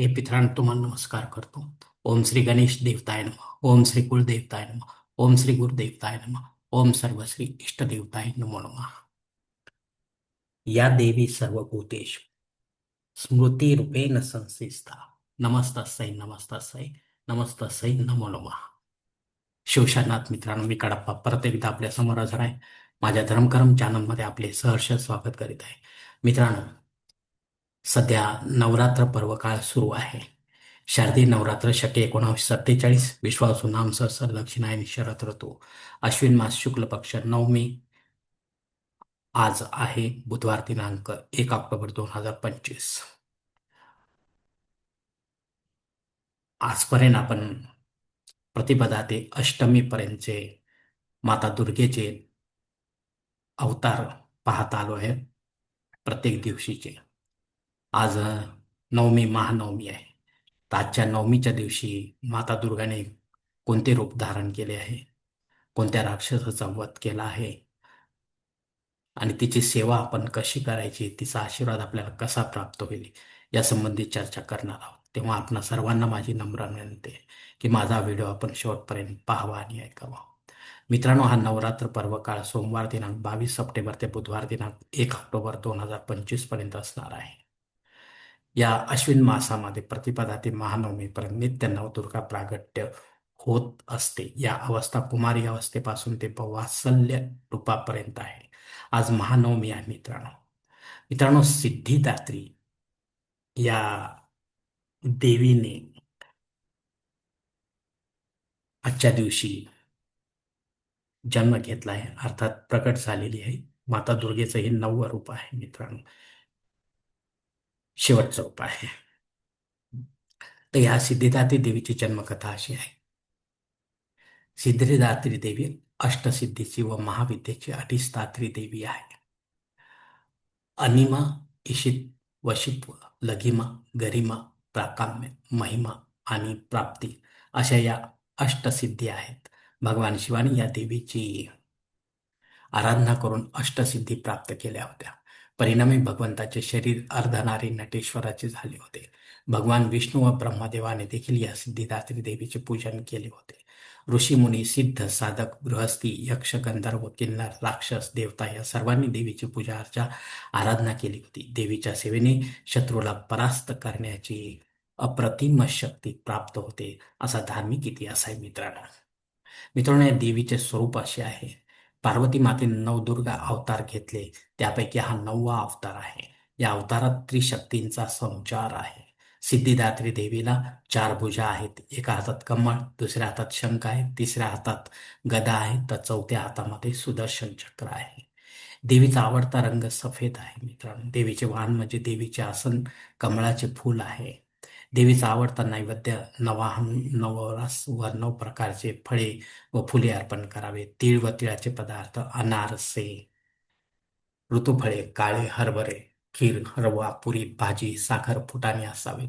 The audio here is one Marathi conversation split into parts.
हे पित्रांनो तुम्हाला नमस्कार करतो. ओम श्री गणेश देवताय नम. ओम श्री कुलदेवताय नम. ओम श्री गुरुदेवताय नम. ओम सर्व श्री इष्टदेवताय नमो नमः. या देवी सर्वभूतेषु स्मृती रूपेण संस्थिता नमस्तस्यै नमस्तस्यै नमस्तस्यै नमो नमः. शिवशानाथ मित्रांनो मी कडप्पा परत एकदा आपल्यासमोर हजर आहे. माझ्या धर्मकरम चॅनलमध्ये आपले सहर्ष स्वागत करीत आहे. मित्रांनो सध्या नवरात्र पर्वकाळ सुरू आहे. शारदीय नवरात्र शके एकोणावीस सत्तेचाळीस विश्वासू नाम सहसर दक्षिणायन शरद ऋतू. अश्विन मास शुक्ल पक्ष नवमी आज आहे बुधवार दिनांक एक ऑक्टोबर दोन हजार पंचवीस. आजपर्यंत आपण प्रतिपदा ते अष्टमीपर्यंतचे माता दुर्गेचे अवतार पाहत आलो आहे प्रत्येक दिवशीचे. आज नवमी महानवमी आहे. तर आजच्या नवमीच्या दिवशी माता दुर्गाने कोणते रूप धारण केले आहे? कोणत्या राक्षसाचा वध केला आहे? आणि तिची सेवा आपण कशी करायची? तिचा आशीर्वाद आपल्याला कसा प्राप्त होईल? यासंबंधी चर्चा करणार आहोत. तेव्हा आपण सर्वांना माझी नम्र विनंती आहे की माझा व्हिडिओ आपण शेवटपर्यंत पाहावा आणि ऐकावा. मित्रांनो हा नवरात्र पर्व काळ सोमवार दिनांक बावीस सप्टेंबर ते बुधवार दिनांक एक ऑक्टोबर दोन हजार पंचवीसपर्यंत असणार आहे. या अश्विन मासामध्ये प्रतिपदा ते महानवमीपर्यंत नित्य नवदुर्गा प्रागट्य होत असते. या अवस्था कुमारी अवस्थेपासून ते वात्सल्य रूपापर्यंत आहे. आज महानवमी आहे मित्रांनो. मित्रांनो सिद्धिदात्री या देवीने आजच्या दिवशी जन्म घेतला आहे. अर्थात प्रकट झालेली आहे. माता दुर्गेचं हे नववं रूप आहे मित्रांनो. शेवटचा उपाय आहे. तर ह्या सिद्धिदात्री देवीची जन्मकथा अशी आहे. सिद्धिदात्री देवी अष्टसिद्धीची व महाविद्येची अधिष्ठात्री देवी आहे. अनिमा इशित वशित्व लघिमा गरिमा प्राकाम्य महिमा आणि प्राप्ती अशा या अष्टसिद्धी आहेत. भगवान शिवानी या देवीची आराधना करून अष्टसिद्धी प्राप्त केल्या होत्या. परिणामी भगवंताचे शरीर अर्धनारी नटेश्वराचे झाले होते. भगवान विष्णू व ब्रह्मदेवाने देखील या सिद्धिदात्री देवीचे पूजन केले होते. ऋषीमुनी सिद्ध साधक गृहस्थी यक्ष गंधर्व किन्नर राक्षस देवता या सर्वांनी देवीची पूजा अर्चा आराधना केली होती. देवीच्या सेवेने शत्रूला परास्त करण्याची अप्रतिम शक्ती प्राप्त होते असा धार्मिक इतिहास आहे मित्रांनो. मित्रांनो या देवीचे स्वरूप असे आहे. पार्वती मातेने नवदुर्गा अवतार घेतले. त्यापैकी हा नववा अवतार आहे. या अवतारात त्रिशक्तींचा संचार आहे. सिद्धिदात्री देवीला चार भुजा आहेत. एका हातात कमळ दुसऱ्या हातात शंख आहे. तिसऱ्या हातात गदा आहे. तर चौथ्या हातामध्ये सुदर्शन चक्र आहे. देवीचा आवडता रंग सफेद आहे मित्रांनो. देवीचे वाहन म्हणजे देवीचे आसन कमळाचे फूल आहे. देवीचा आवडता नैवेद्य नवाहन नवरस व नऊ प्रकारचे फळे व फुले अर्पण करावे. तीळ व तिळाचे पदार्थ अनारसे ऋतुफळे काळे हरभरे खीर हरवा पुरी भाजी साखर फुटाणे असावेत.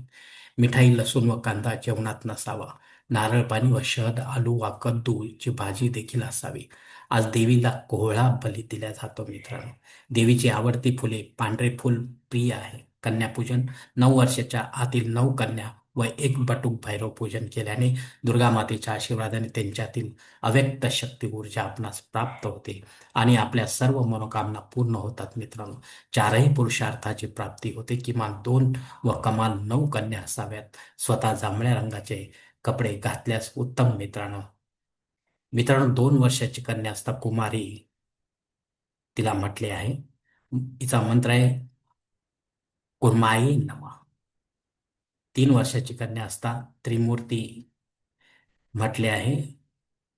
मिठाई लसूण व कांदा जेवणात नसावा. नारळ पाणी व शहद आलू वा कद्दूची भाजी देखील असावी. आज देवीला कोहळा बली दिला जातो मित्रांनो. देवीची आवडती फुले पांढरे फुल प्रिय आहे. कन्यापूजन नऊ वर्षाच्या आतील नऊ कन्या व एक बटूक भैरव पूजन केल्याने दुर्गा मातेच्या आशीर्वादाने त्यांच्यातील अव्यक्त शक्ती ऊर्जा आपणास प्राप्त होते आणि आपल्या सर्व मनोकामना पूर्ण होतात मित्रांनो. चारही पुरुषार्थाची प्राप्ती होते. किमान दोन व कमाल नऊ कन्या असाव्यात. स्वतः जांभळ्या रंगाचे कपडे घातल्यास उत्तम मित्रांनो. मित्रांनो दोन वर्षाची कन्या असता कुमारी तिला म्हटले आहे. हिचा मंत्र आहे कुर्माई नमा. तीन वर्षाची कन्या असता त्रिमूर्ती म्हटले आहे.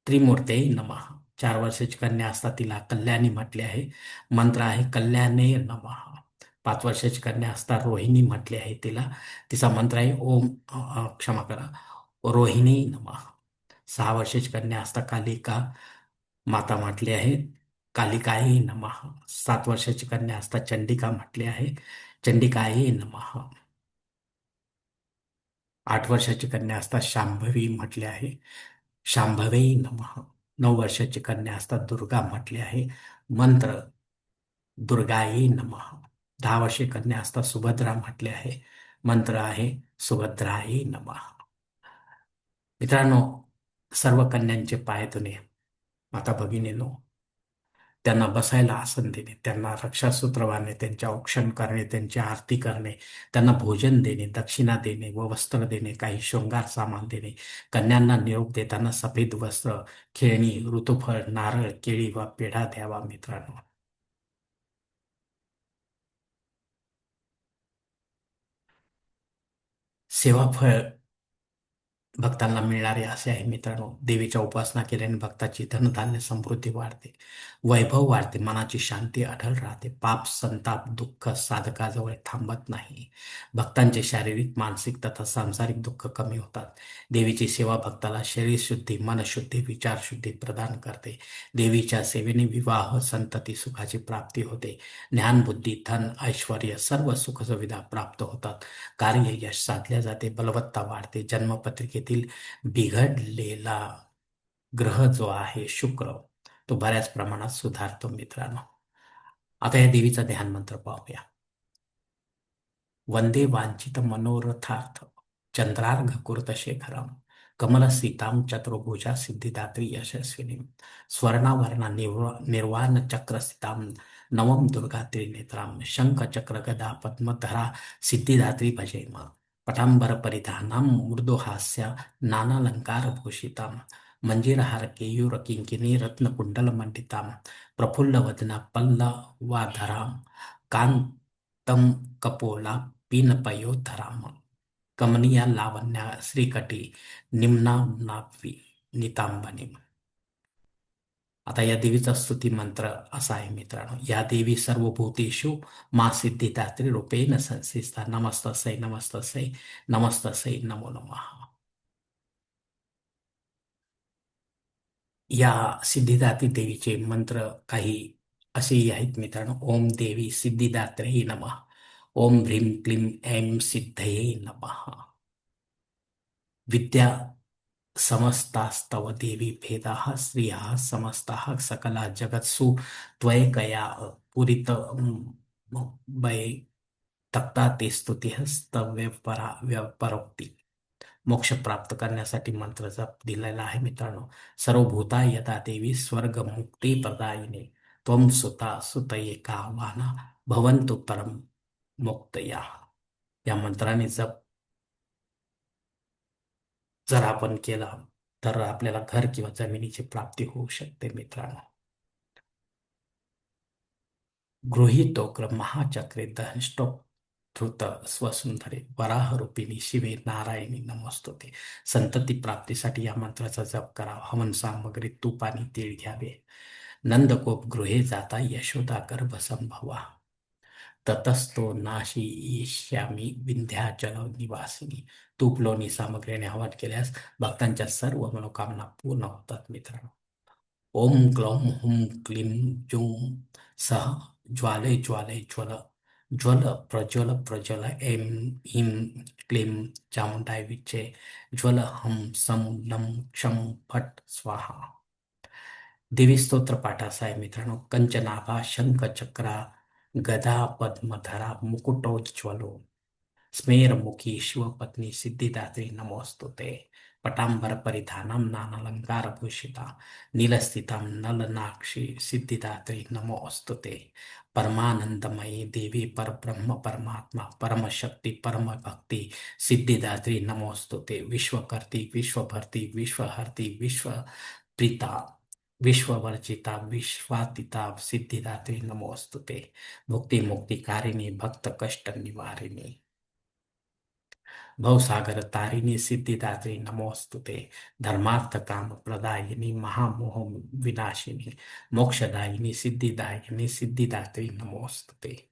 त्रिमूर्ते नमः. चार वर्षाची कन्या असता तिला कल्याणी म्हटले आहे. मंत्र आहे कल्याणे नमः. पाच वर्षाची कन्या असता रोहिणी म्हटले आहे तिला. तिचा मंत्र आहे ओम क्षमा करा. रोहिणी नमः. सहा वर्षाची कन्या असता कालिका माता म्हटली आहे. कालिकाई नमः. सात वर्षाची कन्या असता चंडिका म्हटली आहे. चंडिकाये नमः. आठ वर्षाची कन्या असतात शांभवी म्हटले आहे. शांभवे नमः. नऊ वर्षाची कन्या असतात दुर्गा म्हटले आहे. मंत्र दुर्गाई नमः. दहा वर्षे कन्या असता सुभद्रा म्हटले आहे. मंत्र आहे सुभद्राही नमः. मित्रांनो सर्व कन्यांचे पाय धुणे. माता भगिनीनो त्यांना बसायला आसन देणे त्यांना रक्षासूत्र बांधणे त्यांचे औक्षण करणे त्यांची आरती करणे त्यांना भोजन देणे दक्षिणा देणे व वस्त्र देणे काही शृंगार सामान देणे कन्यांना निरोप देताना सफेद वस्त्र खेळणी ऋतुफळ नारळ केळी व पेढा द्यावा मित्रांनो. सेवाफळ भक्तांना मिळणारे असे आहे मित्रांनो. देवीच्या उपासना केल्याने भक्ताची धनधान्य समृद्धी वाढते. वैभव वाढते. मनाची शांती अढळ राहते. पाप संताप दुःख साधकाजवळ थांबत नाही. भक्तांचे शारीरिक मानसिक तथा सांसारिक दुःख कमी होतात. देवीची सेवा भक्ताला शरीर शुद्धी मनशुद्धी विचारशुद्धी प्रदान करते. देवीच्या सेवेने विवाह संतती सुखाची प्राप्ती होते. ज्ञान बुद्धी धन ऐश्वर सर्व सुखसुविधा प्राप्त होतात. कार्य यश साधल्या जाते. बलवत्ता वाढते. जन्मपत्रिकेत बिघडलेला ग्रह जो आहे शुक्र तो बऱ्याच प्रमाणात सुधारतो मित्रांनो. आता या देवीचा ध्यान मंत्र पाहूया. वंदे वांछित मनोरथार्थ चंद्रार्घ कुर्त शेखरम कमल सीताम चतुर्भुजा सिद्धिदात्री यशस्विनी निर्वा निर्वाण चक्र सीताम नवम दुर्गा त्रिनेत्राम शंख चक्र गदा पद्मधरा सिद्धिदात्री भजेमा ಪಟಾಂಬರ ಪರಿಧಾನಂ ಮೃದು ಹಾಸ್ಯ ನಾನಾಲಂಕಾರ ಭೂಷಿತಾಂ. ಮಂಜೀರಹಾರಕೇಯೂರ ಕಿಂಕಿನಿ ರತ್ನಕುಂಡಲ ಮಂಡಿತಾಂ. ಪ್ರಫುಲ್ಲವದನ ಪಲ್ಲವಾಧರಾಂ ಕಾಂತಂ ಕಪೋಲ ಪೀನಪಯೋಧರಾಂ ಕಮನೀಯ ಲಾವಣ್ಯ ಶ್ರೀಕಟಿ ನಿಮ್ನಾಮ್ನಾಪಿ ನಿತಾಂಬನಿಂ आता या देवीचा स्तुती मंत्र असा आहे मित्रांनो. या देवी सर्व भूतेषु मा सिद्धिदात्री रूपेण संसिस्ता नमस्तसै नमस्तसै नमस्तसै नमो नमः. या सिद्धिदात्री देवीचे मंत्र काही असेही आहेत मित्रांनो. ओम देवी सिद्धिदात्री नमः. ओम ह्रीम क्लीम ऐम सिद्धये नमः. विद्या समस्तास्तव देवी भेदाः स्त्रियः समस्ताः सकला जगत्सु त्वयकया पुरित वै तक्ता ते स्तुती स्तव्य परा परोक्ती मोक्ष प्राप्त करण्यासाठी मंत्र जप दिलेला आहे मित्रांनो। सर्व भूता यदा देवी स्वर्ग मुक्ती प्रदायिनी त्वम सुता सुतये का वाना भवंतु परम मुक्तया। या मंत्राने जप जर आपण केला तर आपल्याला घर किंवा जमिनीची प्राप्ती होऊ शकते मित्रांनो. गृहितोग्र महाचक्रे दहष्टोक धृत स्वसुंदरे वराह रूपिणी शिवे नारायणी नमस्तोते. संतती प्राप्तीसाठी या मंत्राचा जप करा हवन सामग्री तूप आणि तीळ घ्यावे. नंदकोप गृहे जाता यशोदा गर्भ संभवा ततस्तो नाशी ईश्यामी विंध्याचल निवासिनी. तूप लोणी सामग्रीने हवन केल्यास भक्तांच्या सर्व मनोकामना पूर्ण होतात मित्रांनो. ओम क्लौम हुम क्लीम जुम सह ज्वाले ज्वाले ज्वल ज्वल प्रज्वल प्रज्वल एम हिम क्लीम चामुंडाय विचे ज्वल हम सम नम क्षम फट स्वाहा. देवी स्तोत्र पाठाचा आहे मित्रांनो. कंचनाभा शंख चक्रा गदा पद्मधरा मुकुटोज्वलो स्मेरमुखी शिवपत्नी सिद्धिदात्री नमोस्तुते। पटांबर परिधानम नानलंकार भूषिता। नीलस्थिता नलनाक्षी सिद्धिदात्री नमोस्तुते। परमानंदमयी देवी पर ब्रह्म परमात्मा परम शक्ति परम भक्ति सिद्धिदात्री नमोस्तुते। विश्वकर्ती विश्वभरती विश्वहर्ती विश्व प्रीता विश्ववर्जिता, विश्वातिता, सिद्धिदात्री नमोस्तुते मुक्ती मुक्तिकारिणी भक्त कष्ट निवारिणी। भवसागर तारिणी, सिद्धिदात्री नमोस्तुते धर्मार्थ काम प्रदायिनी, महामोह विनाशिनी, मोक्षदायिनी, सिद्धिदायिनी, सिद्धिदात्री नमोस्तुते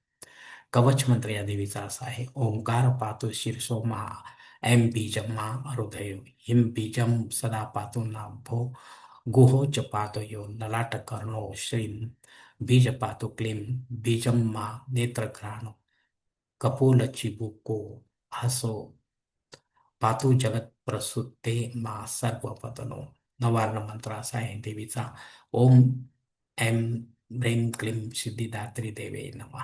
कवच मंत्र या देवीचा असा आहे, ओंकार पातु शिरसो महा एम बीजम मा हृदय हिम बीजम सदा पातु नाभो गुहोच पातयो ललाट कर्णो श्रीम बीज पातु क्लीम बीजम मा नेत्रघ्राणो कपोल चिबुको हसो पातू जगत प्रसुते मा सर्व पतनो नवार्ण मंत्र असा आहे देवीचा ओम एम ब्रेम क्लीम सिद्धिदात्री देवे नवा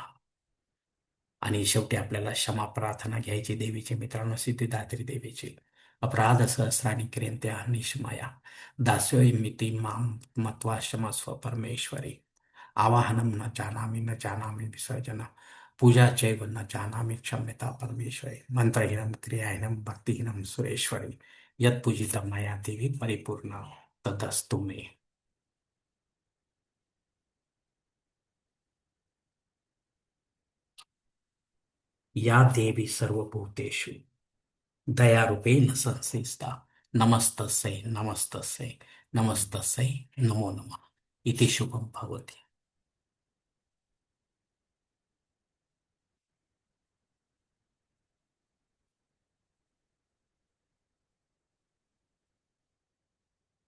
आणि शेवटी आपल्याला क्षमा प्रार्थना घ्यायची देवीची मित्रांनो सिद्धिदात्री देवीची. अपराध सहस्राणी क्रियंते निशमया दास्योय मिती माम मत्वा क्षमस्व परमेश्वरी। आवाहनम न जानामि न जानामि विसर्जन। पूजा चैव न जानामि क्षम्यता परमेश्वरी। मंत्रहीनम क्रियाहीनम भक्तिहीनम सुरेश्वरी। यत पूजित मया देवी परिपूर्ण। तदस्तु मे। या देवी सर्वभूतेषु। दयारूपेण संस्थिता नमस्तस्यै नमस्तस्यै नमस्तस्यै नमो नमः. इति शुभं भवति.